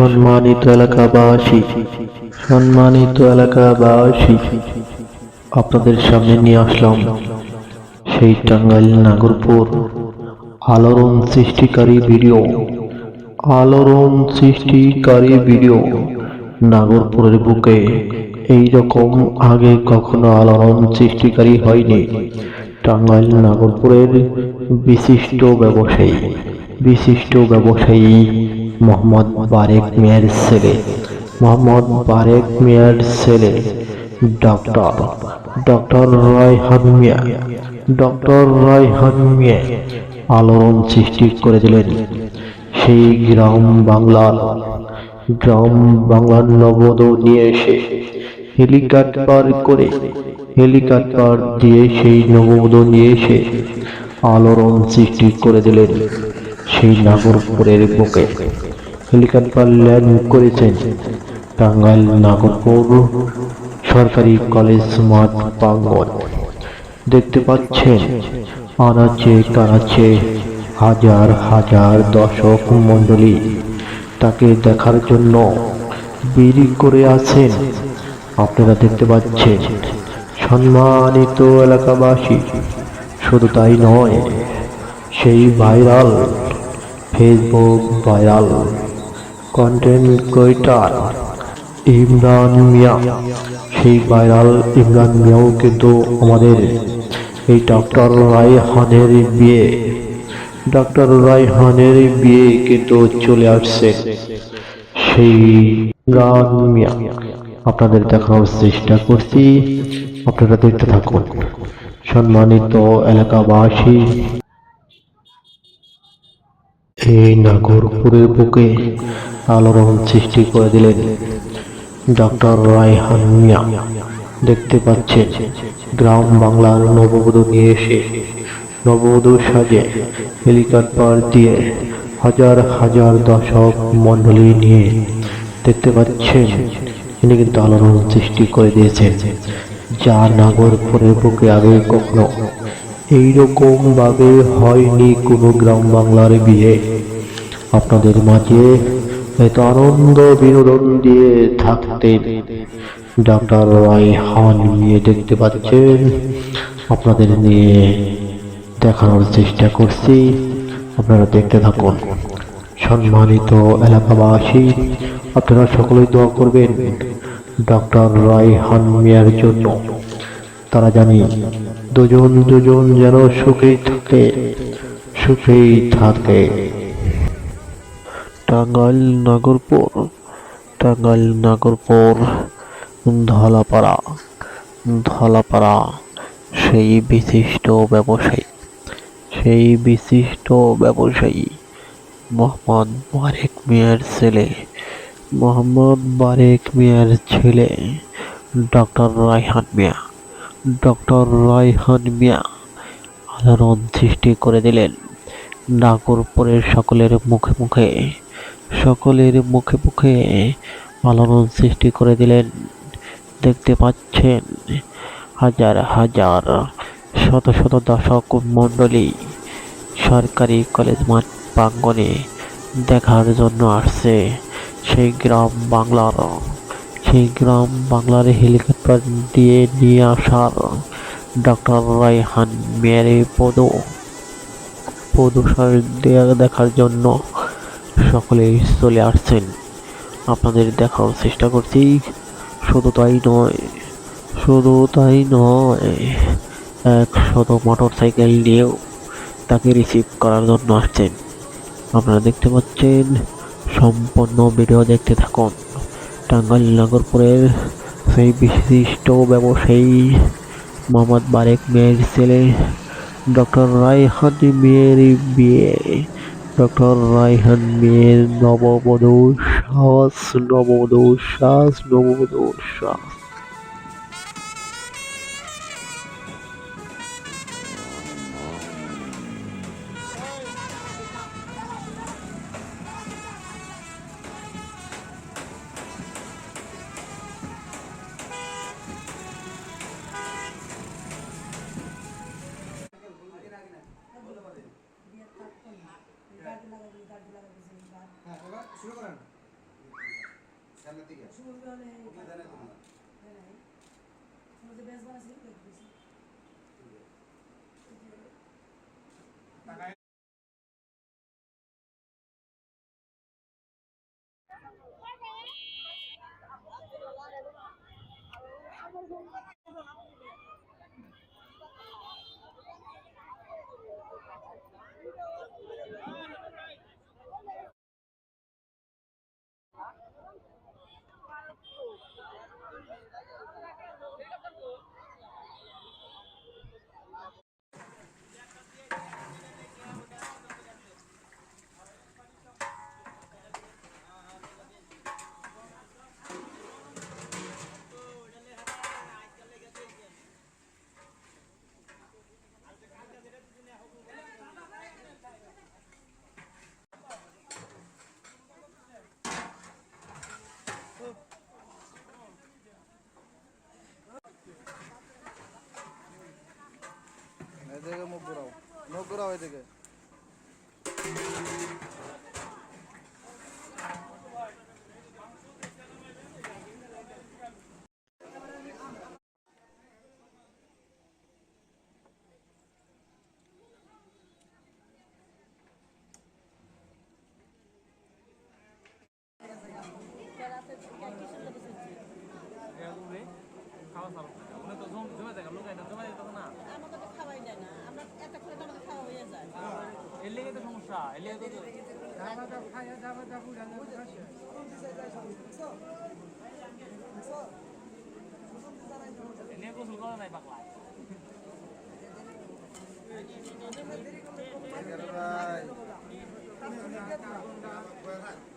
সম্মানিত এলাকাবাসী সম্মানিত এলাকাবাসী, আপনাদের সামনে নিয়ে আসলাম সেই টাঙ্গাইল নাগরপুর আলোড়ন সৃষ্টিকারী ভিডিও। আলোড়ন সৃষ্টিকারী ভিডিও নাগরপুরের বুকে। এই রকম আগে কখনো আলোড়ন সৃষ্টিকারী হয়নি। টাঙ্গাইল নাগরপুরের বিশিষ্ট ব্যবসায়ী বিশিষ্ট ব্যবসায়ী মোহাম্মদ বারেক মিয়ার ছেলে। মোহাম্মদ বারেক মিয়ার ছেলে, doctor doctor Raihan Mia. Doctor Raihan Mia আলোড়ন সৃষ্টি করে দিলেন সেই গ্রাম বাংলার গ্রাম বাংলার নবদ নিয়ে এসে হেলিকপ্টার করে, হেলিকপ্টার দিয়ে সেই নবদ নিয়ে এসে আলোড়ন সৃষ্টি করে দিলেন সেই নাগরপুরের বুকে। হেলিকপ্টার ল্যান্ড করেছেন। টাঙ্গাইল নাগরপুর সরকারি কলেজ মাঠ প্রাঙ্গণ। দেখতে পাচ্ছেন আনাচে কানাচে হাজার হাজার দর্শক মণ্ডলী, তাকে দেখার জন্য বিড়ি করে আছেন। আপনারা দেখতে পাচ্ছেন, সম্মানিত এলাকাবাসী, শুধু তাই নয়, সেই viral Facebook viral. Content Imran Mia. সেই ভাইরাল ইমরান মিয়াও কিন্তু আমাদের এই ডক্টর রায়হানের বিয়ে। ডক্টর রায়হানের বিয়ে কিন্তু চলে আসছে। সেই ইমরান মিয়া। আপনাদের দেখানোর চেষ্টা করছি। আপনারা দেখতে থাকুন। সম্মানিত এলাকাবাসী। এই নাগরপুরের বুকে আলোড়ন সৃষ্টি করে দিলেন। ডক্টর রায়হান মিয়া দেখতে পাচ্ছেন, গ্রাম বাংলার নববধূ নিয়ে এসে নববধূ সাজে হেলিকপ্টার দিয়ে হাজার হাজার দশক মণ্ডলী নিয়ে দেখতে পাচ্ছেন ইনি কিন্তু আলোড়ন সৃষ্টি করে দিয়েছেন। যা নাগরপুরের বুকে আগে কখনো এইরকম ভাবে হয়নি কোনো গ্রাম বাংলার বিয়ে। আপনাদের মাঝে এত আনন্দ বিনোদন দিয়ে থাকতেন। ডক্টর রায়হান নিয়ে দেখতে পাচ্ছেন। আপনাদের নিয়ে দেখানোর চেষ্টা করছি। আপনারা দেখতে থাকুন। সম্মানিত এলাকাবাসী, আপনারা সকলেই দোয়া করবেন ডক্টর রায়হান মিয়ার জন্য। তারা জানি দুজন দুজন যেন সুখেই থাকে সুখেই থাকে। টাঙ্গাইল নাগরপুর টাঙ্গাইল নাগরপুর, ধলাপাড়া ধলাপাড়া, সেই বিশিষ্ট ব্যবসায়ী, সেই বিশিষ্ট ব্যবসায়ী, মোহাম্মদ বারেক মিয়ার ছেলে, মোহাম্মদ বারেক মিয়ার ছেলে, ডক্টর রায়হান মিয়া, ডক্টর রায়হান মিয়া আলোড়ন সৃষ্টি করে দিলেন। নাগরপুরের সকলের মুখে মুখে সকলের মুখে মুখে আলোড়ন সৃষ্টি করে দিলেন। দেখতে পাচ্ছেন হাজার হাজার, শত শত দশক মণ্ডলী সরকারি কলেজ মাঠ প্রাঙ্গণে দেখার জন্য আসছে। সেই গ্রাম বাংলার, সেই গ্রাম বাংলার হেলিকপ্টার দিয়ে নিয়ে আসার ডক্টর রায়হান মেরে পদ পদসার দেখার জন্য সকলেই চলে আসছেন। আপনাদের দেখার চেষ্টা করছি, শুধু তাই নয়, শুধু তাই নয় একশত মোটর সাইকেল নিয়েও তাকে রিসিভ করার জন্য আসছেন। আপনারা দেখতে পাচ্ছেন, সম্পূর্ণ ভিডিও দেখতে থাকুন। টাঙ্গাইল নাগরপুরের সেই বিশিষ্ট ব্যবসায়ী মোহাম্মদ বারেক মেয়ের ছেলে, ডক্টর রায়হান মেয়ের বিয়ে ডক্টর রায়হান মেয়ের নববধূ শ্বাস নববধূ শ্বাস নববধূ শ্বাস হ্যাঁ এবার শুরু করেন। সামনের দিকে। ওকে জানে তো না এদিকে মুখ ঘুরাও মুখ ঘুরাও এদিকে। আমাকে তো খাওয়াই যায় না আমরা একটা করে তো আমাদের খাওয়া হয়ে যায় এর লেগে তো সমস্যা এর লেগে তো লেগে গোসল করা নাই পাকলায় ভাই